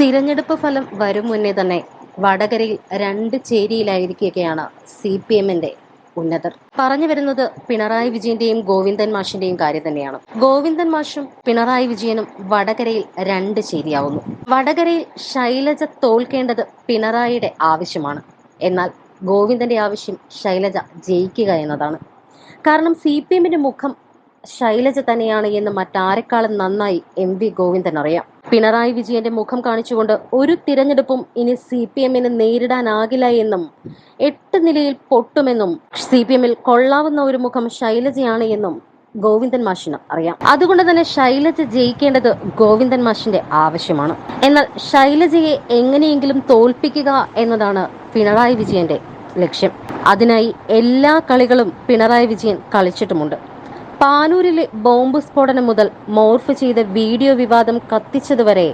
തിരഞ്ഞെടുപ്പ് ഫലം വരും മുന്നേ തന്നെ വടകരയിൽ രണ്ട് ചേരിയിലായിരിക്കുകയാണ് സി പി എമ്മിന്റെ ഉന്നതർ. പറഞ്ഞു വരുന്നത് പിണറായി വിജയന്റെയും ഗോവിന്ദൻ മാഷിന്റെയും കാര്യം തന്നെയാണ്. ഗോവിന്ദൻ മാഷും പിണറായി വിജയനും വടകരയിൽ രണ്ട് ചേരിയാവുന്നു. വടകരയിൽ ശൈലജ തോൽക്കേണ്ടത് പിണറായിയുടെ ആവശ്യമാണ്. എന്നാൽ ഗോവിന്ദന്റെ ആവശ്യം ശൈലജ ജയിക്കുക എന്നതാണ്. കാരണം സി പി എമ്മിന്റെ മുഖം ശൈലജ തന്നെയാണ് എന്ന് മറ്റാരെക്കാളും നന്നായി എം വി ഗോവിന്ദൻ അറിയാം പിണറായി വിജയന്റെ മുഖം കാണിച്ചുകൊണ്ട് ഒരു തിരഞ്ഞെടുപ്പും ഇനി സി പി എമ്മിന് നേരിടാനാകില്ല എന്നും എട്ട് നിലയിൽ പൊട്ടുമെന്നും സി പി എമ്മിൽ കൊള്ളാവുന്ന ഒരു മുഖം ശൈലജയാണ് എന്നും ഗോവിന്ദൻ മാഷിന് അറിയാം. അതുകൊണ്ട് തന്നെ ശൈലജ ജയിക്കേണ്ടത് ഗോവിന്ദൻ മാഷിന്റെ ആവശ്യമാണ്. എന്നാൽ ശൈലജയെ എങ്ങനെയെങ്കിലും തോൽപ്പിക്കുക എന്നതാണ് പിണറായി വിജയന്റെ ലക്ഷ്യം. അതിനായി എല്ലാ കളികളും പിണറായി വിജയൻ കളിച്ചിട്ടുമുണ്ട്. പാനൂരിലെ ബോംബ് സ്ഫോടനം മുതൽ മോർഫ് ചെയ്ത വീഡിയോ വിവാദം കത്തിച്ചതുവരെ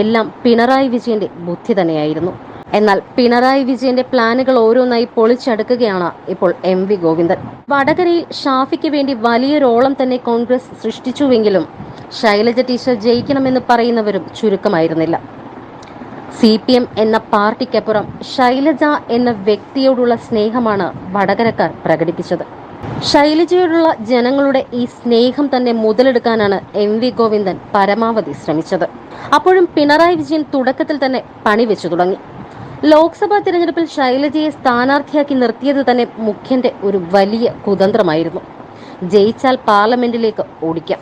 എല്ലാം പിണറായി വിജയന്റെ ബുദ്ധി തന്നെയായിരുന്നു. എന്നാൽ പിണറായി വിജയന്റെ പ്ലാനുകൾ ഓരോന്നായി പൊളിച്ചടുക്കുകയാണ് ഇപ്പോൾ എം വി ഗോവിന്ദൻ. വടകരയിൽ ഷാഫിക്ക് വേണ്ടി വലിയൊരോളം തന്നെ കോൺഗ്രസ് സൃഷ്ടിച്ചുവെങ്കിലും ശൈലജ ടീച്ചർ ജയിക്കണമെന്ന് പറയുന്നവരും ചുരുക്കമായിരുന്നില്ല. സി പി എം എന്ന പാർട്ടിക്കപ്പുറം ശൈലജ എന്ന വ്യക്തിയോടുള്ള സ്നേഹമാണ് വടകരക്കാർ പ്രകടിപ്പിച്ചത്. ശൈലജയോടുള്ള ജനങ്ങളുടെ ഈ സ്നേഹം തന്നെ മുതലെടുക്കാനാണ് എം വി ഗോവിന്ദൻ പരമാവധി ശ്രമിച്ചത്. അപ്പോഴും പിണറായി വിജയൻ തുടക്കത്തിൽ തന്നെ പണിവെച്ചു തുടങ്ങി. ലോക്സഭാ തിരഞ്ഞെടുപ്പിൽ ശൈലജയെ സ്ഥാനാർത്ഥിയാക്കി നിർത്തിയത് തന്നെ മുഖ്യന്റെ ഒരു വലിയ കുതന്ത്രമായിരുന്നു. ജയിച്ചാൽ പാർലമെന്റിലേക്ക് ഓടിക്കാം.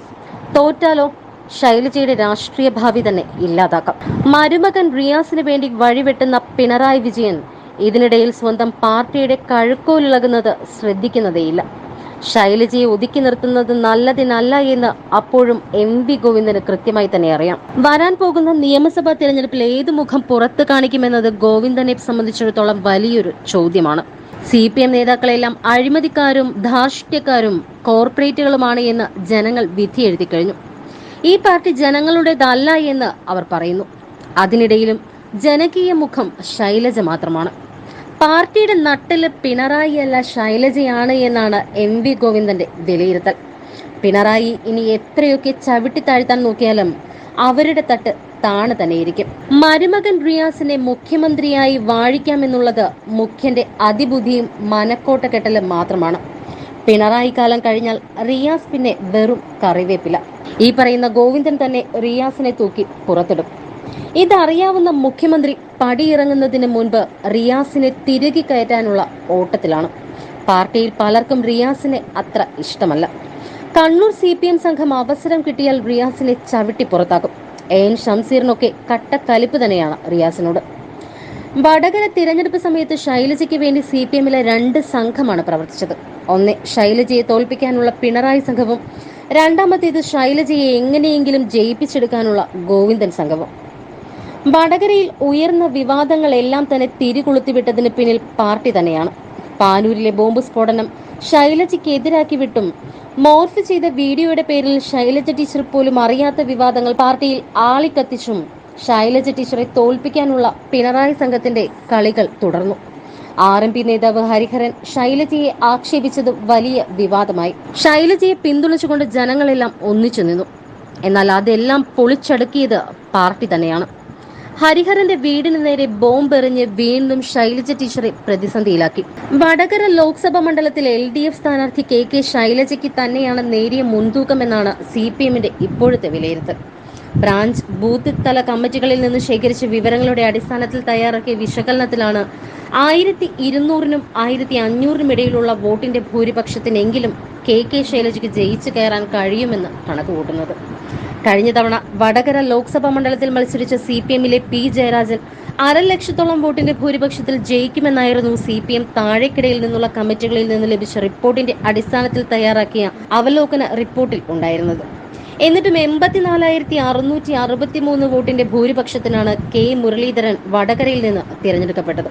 തോറ്റാലോ ശൈലജയുടെ രാഷ്ട്രീയ ഭാവി തന്നെ ഇല്ലാതാക്കാം. മരുമകൻ റിയാസിന് വേണ്ടി വഴിവെട്ടുന്ന പിണറായി വിജയൻ ഇതിനിടയിൽ സ്വന്തം പാർട്ടിയുടെ കഴുക്കോലിളകുന്നത് ശ്രദ്ധിക്കുന്നതേയില്ല. ശൈലജയെ ഒതുക്കി നിർത്തുന്നത് നല്ലതിനല്ല എന്ന് അപ്പോഴും എം വി ഗോവിന്ദന് കൃത്യമായി തന്നെ അറിയാം. വരാൻ പോകുന്ന നിയമസഭാ തിരഞ്ഞെടുപ്പിൽ ഏത് മുഖം പുറത്തു കാണിക്കുമെന്നത് ഗോവിന്ദനെ സംബന്ധിച്ചിടത്തോളം വലിയൊരു ചോദ്യമാണ്. സി പി എം നേതാക്കളെല്ലാം അഴിമതിക്കാരും ധാർഷ്ട്യക്കാരും കോർപ്പറേറ്റുകളുമാണ് എന്ന് ജനങ്ങൾ വിധി എഴുതി കഴിഞ്ഞു. ഈ പാർട്ടി ജനങ്ങളുടേതല്ല എന്ന് അവർ പറയുന്നു. അതിനിടയിലും ജനകീയ മുഖം ശൈലജ മാത്രമാണ്. പാർട്ടിയുടെ നട്ടിൽ പിണറായി അല്ല ശൈലജയാണ് എന്നാണ് എം വി ഗോവിന്ദന്റെ വിലയിരുത്തൽ. പിണറായി ഇനി എത്രയൊക്കെ ചവിട്ടി താഴ്ത്താൻ നോക്കിയാലും അവരുടെ തട്ട് താണ് തന്നെയിരിക്കും. മരുമകൻ റിയാസിനെ മുഖ്യമന്ത്രിയായി വാഴിക്കാമെന്നുള്ളത് മുഖ്യന്റെ അതിബുദ്ധിയും മനക്കോട്ട കെട്ടലും മാത്രമാണ്. പിണറായി കാലം കഴിഞ്ഞാൽ റിയാസ് പിന്നെ വെറും കറിവേപ്പില. ഈ പറയുന്ന ഗോവിന്ദൻ തന്നെ റിയാസിനെ തൂക്കി പുറത്തിടും. ഇതറിയാവുന്ന മുഖ്യമന്ത്രി പടിയിറങ്ങുന്നതിന് മുൻപ് റിയാസിനെ തിരികെ കയറ്റാനുള്ള ഓട്ടത്തിലാണ്. പാർട്ടിയിൽ പലർക്കും റിയാസിനെ അത്ര ഇഷ്ടമല്ല. കണ്ണൂർ സി പി എം സംഘം അവസരം കിട്ടിയാൽ റിയാസിനെ ചവിട്ടി പുറത്താക്കും. എൻ ഷംസീറിനൊക്കെ കട്ടക്കലിപ്പ് തന്നെയാണ് റിയാസിനോട്. വടകര തിരഞ്ഞെടുപ്പ് സമയത്ത് ശൈലജയ്ക്ക് വേണ്ടി സി പി എമ്മിലെ രണ്ട് സംഘമാണ് പ്രവർത്തിച്ചത്. ഒന്ന് ശൈലജയെ തോൽപ്പിക്കാനുള്ള പിണറായി സംഘവും രണ്ടാമത്തേത് ശൈലജയെ എങ്ങനെയെങ്കിലും ജയിപ്പിച്ചെടുക്കാനുള്ള ഗോവിന്ദൻ സംഘവും. വടകരയിൽ ഉയർന്ന വിവാദങ്ങളെല്ലാം തന്നെ തിരികൊളുത്തിവിട്ടതിന് പിന്നിൽ പാർട്ടി തന്നെയാണ്. പാനൂരിലെ ബോംബ് സ്ഫോടനം ശൈലജയ്ക്ക് എതിരാക്കി വിട്ടും. മോർഫ് ചെയ്ത വീഡിയോയുടെ പേരിൽ ശൈലജ ടീച്ചർ പോലും അറിയാത്ത വിവാദങ്ങൾ പാർട്ടിയിൽ ആളിക്കത്തിച്ചും. ശൈലജ ടീച്ചറെ തോൽപ്പിക്കാനുള്ള പിണറായി സംഘത്തിന്റെ കളികൾ തുടർന്നു. ആർ എം പി നേതാവ് ഹരിഹരൻ ശൈലജയെ ആക്ഷേപിച്ചത് വലിയ വിവാദമായി. ശൈലജയെ പിന്തുണച്ചുകൊണ്ട് ജനങ്ങളെല്ലാം ഒന്നിച്ചു നിന്നു. എന്നാൽ അതെല്ലാം പൊളിച്ചടുക്കിയത് പാർട്ടി തന്നെയാണ്. ഹരിഹരന്റെ വീടിന് നേരെ ബോംബെറിഞ്ഞ് വീണ്ടും ശൈലജ ടീച്ചറെ പ്രതിസന്ധിയിലാക്കി. വടകര ലോക്സഭാ മണ്ഡലത്തിൽ എൽ ഡി എഫ് സ്ഥാനാർത്ഥി കെ കെ ശൈലജയ്ക്ക് തന്നെയാണ് നേരിയ മുൻതൂക്കമെന്നാണ് സി പി എമ്മിന്റെ ഇപ്പോഴത്തെ വിലയിരുത്തൽ. ബ്രാഞ്ച് ബൂത്ത് തല കമ്മിറ്റികളിൽ നിന്ന് ശേഖരിച്ച വിവരങ്ങളുടെ അടിസ്ഥാനത്തിൽ തയ്യാറാക്കിയ വിശകലനത്തിലാണ് ആയിരത്തി ഇരുന്നൂറിനും ആയിരത്തി അഞ്ഞൂറിനും ഇടയിലുള്ള വോട്ടിന്റെ ഭൂരിപക്ഷത്തിനെങ്കിലും കെ കെ ശൈലജയ്ക്ക് ജയിച്ചു കയറാൻ കഴിയുമെന്ന് കണക്കുകൂട്ടുന്നത്. കഴിഞ്ഞ തവണ വടകര ലോക്സഭാ മണ്ഡലത്തിൽ മത്സരിച്ച സി പി എമ്മിലെ പി ജയരാജൻ അര ലക്ഷത്തോളം വോട്ടിന്റെ ഭൂരിപക്ഷത്തിൽ ജയിക്കുമെന്നായിരുന്നു സി പി എം താഴേക്കിടയിൽ നിന്നുള്ള കമ്മിറ്റികളിൽ നിന്ന് ലഭിച്ച റിപ്പോർട്ടിന്റെ അടിസ്ഥാനത്തിൽ തയ്യാറാക്കിയ അവലോകന റിപ്പോർട്ടിൽ ഉണ്ടായിരുന്നത്. എന്നിട്ടും എൺപത്തിനാലായിരത്തി അറുന്നൂറ്റി അറുപത്തി മൂന്ന് വോട്ടിന്റെ ഭൂരിപക്ഷത്തിനാണ് കെ മുരളീധരൻ വടകരയിൽ നിന്ന് തിരഞ്ഞെടുക്കപ്പെട്ടത്.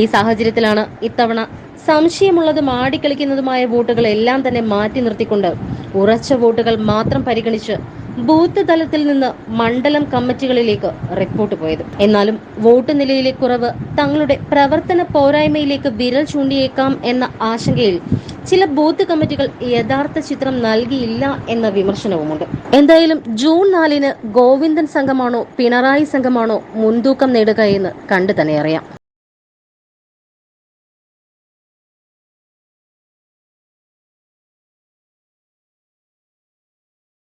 ഈ സാഹചര്യത്തിലാണ് ഇത്തവണ സംശയമുള്ളതും ആടിക്കളിക്കുന്നതുമായ വോട്ടുകൾ എല്ലാം തന്നെ മാറ്റി നിർത്തിക്കൊണ്ട് ഉറച്ച വോട്ടുകൾ മാത്രം പരിഗണിച്ച് ബൂത്ത് തലത്തിൽ നിന്ന് മണ്ഡലം കമ്മിറ്റികളിലേക്ക് റിപ്പോർട്ട് പോയത്. എന്നാലും വോട്ട് നിലയിലെ കുറവ് തങ്ങളുടെ പ്രവർത്തന പോരായ്മയിലേക്ക് വിരൽ ചൂണ്ടിയേക്കാം എന്ന ആശങ്കയിൽ ചില ബൂത്ത് കമ്മിറ്റികൾ യഥാർത്ഥ ചിത്രം നൽകിയില്ല എന്ന വിമർശനവുമുണ്ട്. എന്തായാലും ജൂൺ നാലിന് ഗോവിന്ദൻ സംഘമാണോ പിണറായി സംഘമാണോ മുൻതൂക്കം നേടുക എന്ന് കണ്ടു തന്നെ അറിയാം.